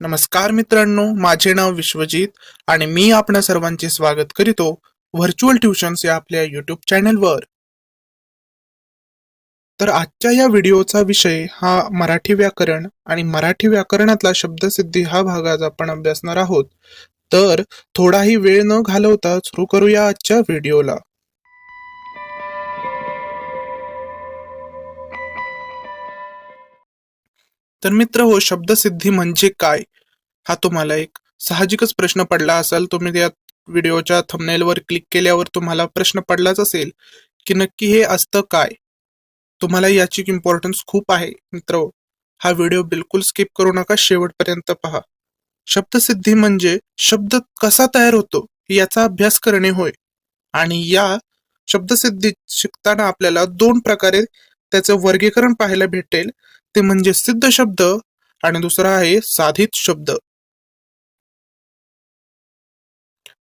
नमस्कार मित्रांनो माझे नाव विश्वजित आणि मी आपणा सर्वांचे स्वागत करीतो व्हर्च्युअल ट्युशन्स या आपल्या युट्यूब चॅनलवर तर आजच्या या व्हिडिओचा विषय हा मराठी व्याकरण आणि मराठी व्याकरणातला शब्दसिद्धी हा भाग आपण अभ्यासणार आहोत. तर थोडाही वेळ न घालवता सुरू करूया आजच्या व्हिडिओला. तर मित्र हो शब्दसिद्धी म्हणजे काय? हा तुम्हाला एक साहजिकच प्रश्न पडला असाल. तुम्ही त्या व्हिडिओच्या थंबनेलवर क्लिक केल्यावर तुम्हाला प्रश्न पडलाच असेल की नक्की हे असतं काय? तुम्हाला याची इम्पॉर्टन्स खूप आहे. मित्र हो, हा व्हिडिओ बिलकुल स्किप करू नका. शेवटपर्यंत पहा. शब्दसिद्धी म्हणजे शब्द कसा तयार होतो याचा अभ्यास करणे होय. आणि या शब्दसिद्धी शिकताना आपल्याला दोन प्रकारे त्याचे वर्गीकरण पाहायला भेटेल. ते म्हणजे सिद्ध शब्द आणि दुसरा आहे साधित शब्द.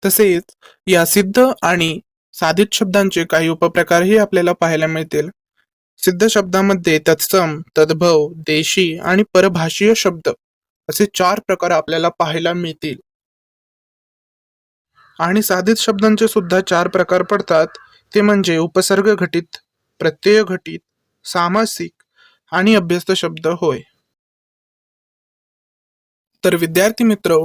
तसेच या सिद्ध आणि साधित शब्दांचे काही उपप्रकारही आपल्याला पाहायला मिळतील. सिद्ध शब्दामध्ये तत्सम तद्भव देशी आणि परभाषीय शब्द असे चार प्रकार आपल्याला पाहायला मिळतील. आणि साधित शब्दांचे सुद्धा चार प्रकार पडतात. ते म्हणजे उपसर्ग घटित प्रत्यय घटित सामासिक आणि अभ्यस्त शब्द होय. तर विद्यार्थी मित्र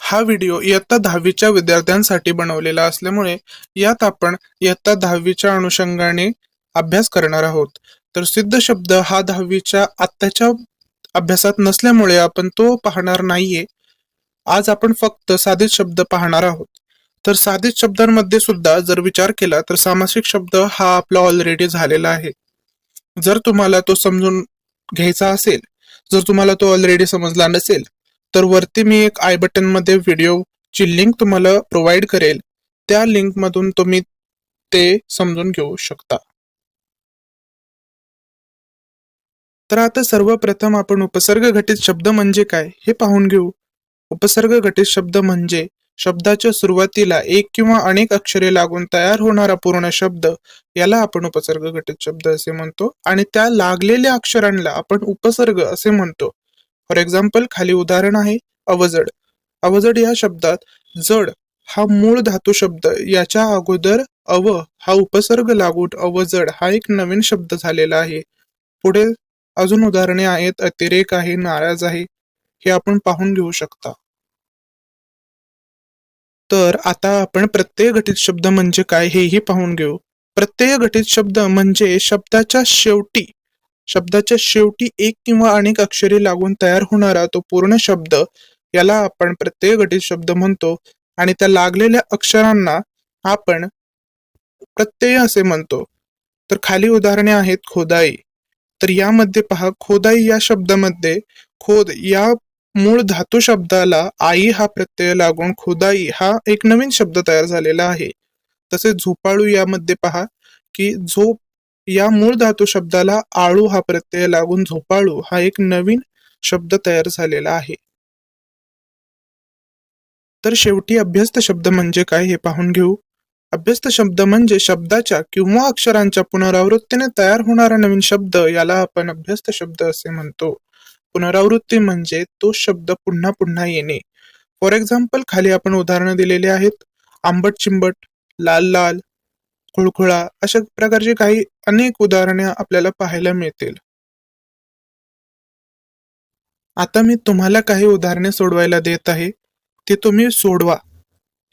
हा व्हिडिओ इयत्ता दहावीच्या विद्यार्थ्यांसाठी बनवलेला असल्यामुळे यात आपण इयत्ता दहावीच्या अनुषंगाने अभ्यास करणार आहोत. तर सिद्ध शब्द हा दहावीच्या आत्ताच्या अभ्यासात नसल्यामुळे आपण तो पाहणार नाहीये. आज आपण फक्त साधित शब्द पाहणार आहोत. तर साधित शब्दांमध्ये सुद्धा जर विचार केला तर सामासिक शब्द हा आपला ऑलरेडी झालेला आहे. जर तुम्हाला तो समजून घ्यायचा असेल जर तुम्हाला तो ऑलरेडी समजला नसेल तर वरती मी एक आय बटनमध्ये व्हिडिओची लिंक तुम्हाला प्रोव्हाइड करेल. त्या लिंकमधून तुम्ही ते समजून घेऊ शकता. तर आता सर्वप्रथम आपण उपसर्ग घटित शब्द म्हणजे काय हे पाहून घेऊ. उपसर्ग घटित शब्द म्हणजे शब्दाच्या सुरुवातीला एक किंवा अनेक अक्षरे लागून तयार होणारा पूर्ण शब्द याला आपण उपसर्ग घटित शब्द असे म्हणतो आणि त्या लागलेल्या अक्षरांना आपण उपसर्ग असे म्हणतो. फॉर एक्झाम्पल खाली उदाहरण आहे अवजड. अवजड या शब्दात जड हा मूळ धातू शब्द याच्या अगोदर अव हा उपसर्ग लागून अवजड हा एक नवीन शब्द झालेला आहे. पुढे अजून उदाहरणे आहेत अतिरेक आहे नाराज आहे हे आपण पाहून घेऊ शकता. तर आता आपण प्रत्यय घटित शब्द म्हणजे काय हेही पाहून घेऊ. प्रत्यय घटित शब्द म्हणजे शब्दाच्या शेवटी शब्दाच्या शेवटी एक किंवा अनेक अक्षरे लागून तयार होणारा तो पूर्ण शब्द याला आपण प्रत्यय घटित शब्द म्हणतो. आणि त्या लागलेल्या अक्षरांना आपण प्रत्यय असे म्हणतो. तर खाली उदाहरणे आहेत खोदाई. तर यामध्ये पहा खोदाई या शब्दामध्ये खोद या मूळ धातू शब्दाला आई हा प्रत्यय लागून खुदाई हा एक नवीन शब्द तयार झालेला आहे. तसेच झोपाळू यामध्ये पहा की झोप या मूळ धातू शब्दाला आळू हा प्रत्यय लागून झोपाळू हा एक नवीन शब्द तयार झालेला आहे. तर शेवटी अभ्यस्त शब्द म्हणजे काय हे पाहून घेऊ. अभ्यस्त शब्द म्हणजे शब्दाच्या किंवा अक्षरांच्या पुनरावृत्तीने तयार होणारा नवीन शब्द याला आपण अभ्यस्त शब्द असे म्हणतो. पुनरावृत्ती म्हणजे तो शब्द पुन्हा पुन्हा येणे. फॉर एक्झाम्पल खाली आपण उदाहरणं दिलेली आहेत. आंबट चिंबट लाल लाल खुळखुळा अशा प्रकारचे काही अनेक उदाहरणे आपल्याला पाहायला मिळतील. आता मी तुम्हाला काही उदाहरणे सोडवायला देत आहे. ते तुम्ही सोडवा.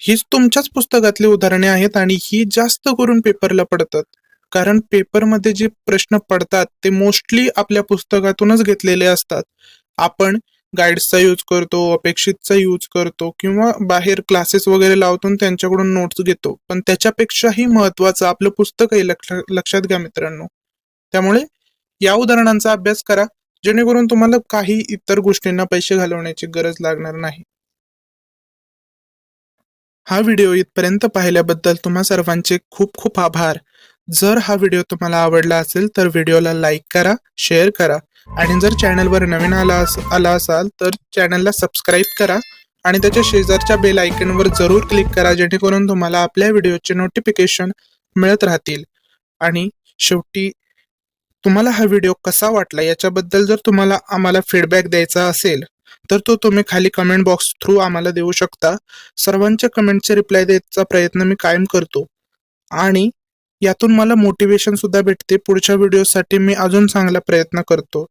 हीच तुमच्याच पुस्तकातली उदाहरणे आहेत आणि ही जास्त करून पेपरला पडतात. कारण पेपरमध्ये जे प्रश्न पडतात ते मोस्टली आपल्या पुस्तकातूनच घेतलेले असतात. आपण गाईड्सचा यूज करतो अपेक्षितचा यूज करतो किंवा बाहेर क्लासेस वगैरे लावतो त्यांच्याकडून नोट्स घेतो. पण त्याच्यापेक्षाही महत्वाचं आपलं पुस्तक लक्ष लक्षात घ्या मित्रांनो. त्यामुळे या उदाहरणांचा अभ्यास करा जेणेकरून तुम्हाला काही इतर गोष्टींना पैसे घालवण्याची गरज लागणार नाही. हा व्हिडिओ इथपर्यंत पाहिल्याबद्दल तुम्हा सर्वांचे खूप खूप आभार. जर हा व्हिडिओ तुम्हाला आवडला असेल तर व्हिडिओला लाईक करा शेअर करा. आणि जर चॅनलवर नवीन आला आला असाल तर चॅनलला सबस्क्राईब करा. आणि त्याच्या शेजारच्या बेल आयकनवर जरूर क्लिक करा जेणेकरून तुम्हाला आपल्या व्हिडिओचे नोटिफिकेशन मिळत राहतील. आणि शेवटी तुम्हाला हा व्हिडिओ कसा वाटला याच्याबद्दल जर तुम्हाला आम्हाला फीडबॅक द्यायचा असेल तर तो तुम्ही खाली कमेंट बॉक्स थ्रू आम्हाला देऊ शकता. सर्वांच्या कमेंटचे रिप्लाय द्यायचा प्रयत्न मी कायम करतो. आणि यातून मला मोटिवेशन सुद्धा भेटते. पुढच्या व्हिडिओसाठी मी अजून चांगला प्रयत्न करतो.